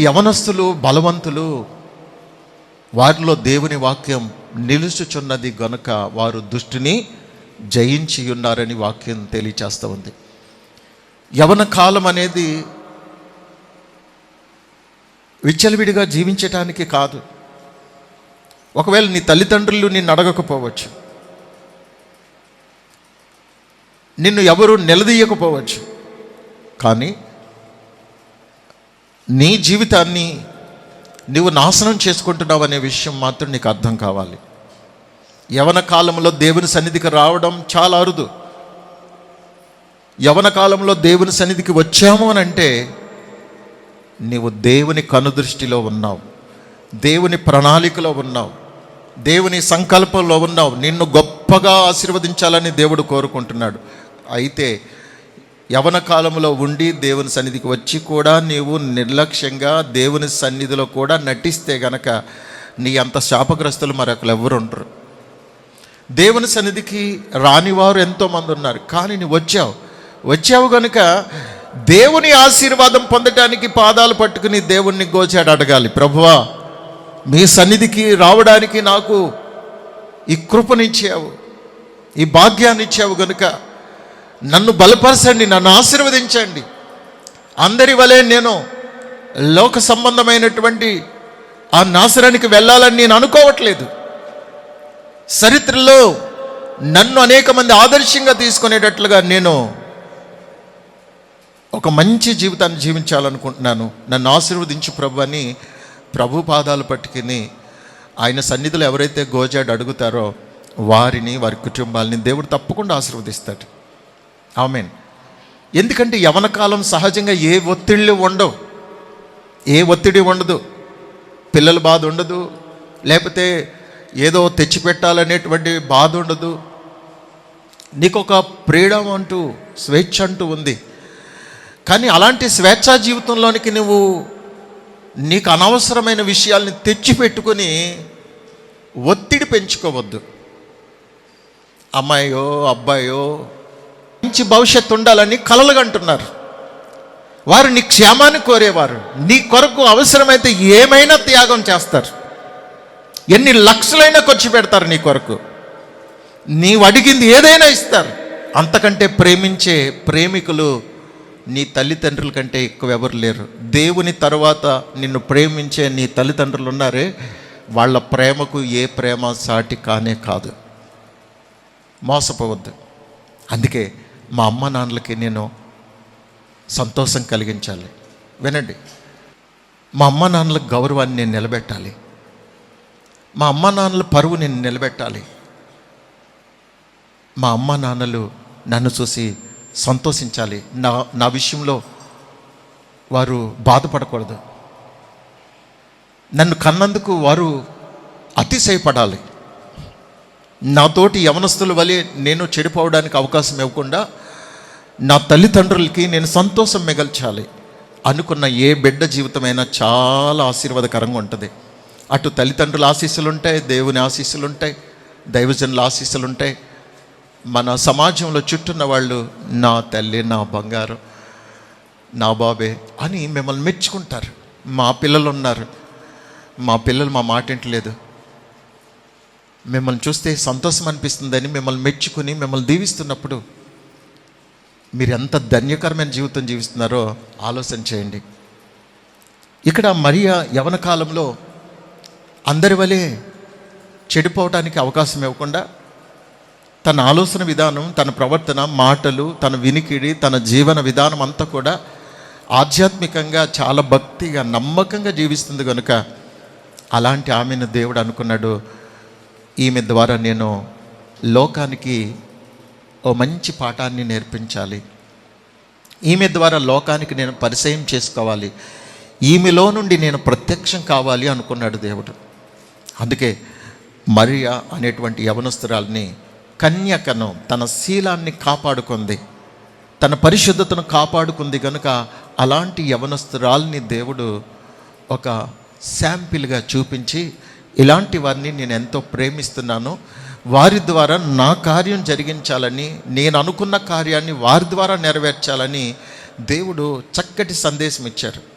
యవనస్తులు బలవంతులు వారిలో దేవుని వాక్యం నిలుచుచున్నది గనుక వారు దుష్టిని జయించి ఉన్నారని వాక్యం తెలియచేస్తూ ఉంది. యవన కాలం అనేది విచ్చలవిడిగా జీవించటానికి కాదు. ఒకవేళ నీ తల్లిదండ్రులు నిన్ను అడగకపోవచ్చు. నిన్ను ఎవరు నిలదీయకపోవచ్చు. కానీ నీ జీవితాన్ని నువ్వు నాశనం చేసుకుంటున్నావు అనే విషయం మాత్రం నీకు అర్థం కావాలి. యవన కాలంలో దేవుని సన్నిధికి రావడం చాలా అరుదు. యవన కాలంలో దేవుని సన్నిధికి వచ్చాము అని అంటే నీవు దేవుని కనుదృష్టిలో ఉన్నావు. దేవుని ప్రణాళికలో ఉన్నావు. దేవుని సంకల్పంలో ఉన్నావు. నిన్ను గొప్పగా ఆశీర్వదించాలని దేవుడు కోరుకుంటున్నాడు. అయితే యవన కాలంలో ఉండి దేవుని సన్నిధికి వచ్చి కూడా నీవు నిర్లక్ష్యంగా దేవుని సన్నిధిలో కూడా నటిస్తే గనక నీ అంత శాపగ్రస్తులు మరొకరు ఎవరు ఉండరు. దేవుని సన్నిధికి రానివారు ఎంతోమంది ఉన్నారు. కానీ నువ్వు వచ్చావు. వచ్చావు కనుక దేవుని ఆశీర్వాదం పొందటానికి పాదాలు పట్టుకుని దేవుణ్ణి గోచాడు అడగాలి. ప్రభువా మీ సన్నిధికి రావడానికి నాకు ఈ కృపనిచ్చావు ఈ భాగ్యాన్ని ఇచ్చావు గనుక నన్ను బలపరచండి నన్ను ఆశీర్వదించండి. అందరి వలె నేను లోక సంబంధమైనటువంటి ఆ నాశనానికి వెళ్ళాలని నేను అనుకోవట్లేదు. చరిత్రలో నన్ను అనేక మంది ఆదర్శంగా తీసుకునేటట్లుగా నేను ఒక మంచి జీవితాన్ని జీవించాలనుకుంటున్నాను. నన్ను ఆశీర్వదించు ప్రభు అని ప్రభు పాదాలు పట్టుకుని ఆయన సన్నిధిలో ఎవరైతే గోజాడు అడుగుతారో వారిని వారి కుటుంబాలని దేవుడు తప్పకుండా ఆశీర్వదిస్తాడు. ఆమెన్. ఎందుకంటే యవన కాలం సహజంగా ఏ ఒత్తిళ్ళు ఉండవు. ఏ ఒత్తిడి ఉండదు. పిల్లల బాధ ఉండదు. లేకపోతే ఏదో తెచ్చిపెట్టాలనేటువంటి బాధ ఉండదు. నీకు ఒక ఫ్రీడమ్ అంటూ స్వేచ్ఛ అంటూ ఉంది. కానీ అలాంటి స్వేచ్ఛా జీవితంలోనికి నువ్వు నీకు అనవసరమైన విషయాల్ని తెచ్చిపెట్టుకొని ఒత్తిడి పెంచుకోవద్దు. అమ్మాయో అబ్బాయో మంచి భవిష్యత్తు ఉండాలని కలలుగంటున్నారు వారు నీ క్షేమాన్ని కోరేవారు. నీ కొరకు అవసరమైతే ఏమైనా త్యాగం చేస్తారు. ఎన్ని లక్షలైనా ఖర్చు పెడతారు నీ కొరకు. నీవు అడిగింది ఏదైనా ఇస్తారు. అంతకంటే ప్రేమించే ప్రేమికులు నీ తల్లిదండ్రుల కంటే ఎక్కువ ఎవరు లేరు. దేవుని తరువాత నిన్ను ప్రేమించే నీ తల్లిదండ్రులు ఉన్నారే. వాళ్ళ ప్రేమకు ఏ ప్రేమ సాటి కానే కాదు. మోసపోవద్దు. అందుకే మా అమ్మ నాన్నలకి నేను సంతోషం కలిగించాలి. వినండి. మా అమ్మ నాన్నల గౌరవాన్ని నేను నిలబెట్టాలి. మా అమ్మ నాన్నల పరువు నేను నిలబెట్టాలి. మా అమ్మ నాన్నలు నన్ను చూసి సంతోషించాలి. నా నా విషయంలో వారు బాధపడకూడదు. నన్ను కన్నందుకు వారు అతిశయపడాలి. నాతోటి యవనస్తుల వలె నేను చెడిపోవడానికి అవకాశం ఇవ్వకుండా నా తల్లిదండ్రులకి నేను సంతోషం మిగల్చాలి అనుకున్న ఏ బిడ్డ జీవితమైనా చాలా ఆశీర్వాదకరంగా ఉంటుంది. అటు తల్లిదండ్రుల ఆశీస్సులు ఉంటాయి దేవుని ఆశీస్సులు ఉంటాయి దైవజనుల ఆశీస్సులు ఉంటాయి మన సమాజంలో చుట్టూన్న వాళ్ళు నా తల్లి నా బంగారు నా బాబే అని మిమ్మల్ని మెచ్చుకుంటారు. మా పిల్లలు ఉన్నారు మా పిల్లలు మా మాట వింటలేదు మిమ్మల్ని చూస్తే సంతోషం అనిపిస్తుందని మిమ్మల్ని మెచ్చుకుని మిమ్మల్ని దీవిస్తున్నప్పుడు మీరు ఎంత ధన్యకరమైన జీవితం జీవిస్తున్నారో ఆలోచన చేయండి. ఇక్కడ మరియా యవన కాలంలో అందరి వలె చెడిపోవటానికి అవకాశం ఇవ్వకుండా తన ఆలోచన విధానం తన ప్రవర్తన మాటలు తన వినికిడి తన జీవన విధానం అంతా కూడా ఆధ్యాత్మికంగా చాలా భక్తిగా నమ్మకంగా జీవిస్తుంది కనుక అలాంటి ఆమెను దేవుడు అనుకున్నాడు. ఈమె ద్వారా నేను లోకానికి ఓ మంచి పాఠాన్ని నేర్పించాలి. ఈమె ద్వారా లోకానికి నేను పరిచయం చేసుకోవాలి. ఈమెలో నుండి నేను ప్రత్యక్షం కావాలి అనుకున్నాడు దేవుడు. అందుకే మరియా అనేటువంటి యవనస్తురాల్ని కన్యకను తన శీలాన్ని కాపాడుకుంది. తన పరిశుద్ధతను కాపాడుకుంది కనుక అలాంటి యవనస్తురాల్ని దేవుడు ఒక శాంపిల్గా చూపించి ఇలాంటి వారిని నేను ఎంతో ప్రేమిస్తున్నాను. వారి ద్వారా నా కార్యం జరిగించాలని నేను అనుకున్న కార్యాన్ని వారి ద్వారా నెరవేర్చాలని దేవుడు చక్కటి సందేశం ఇచ్చారు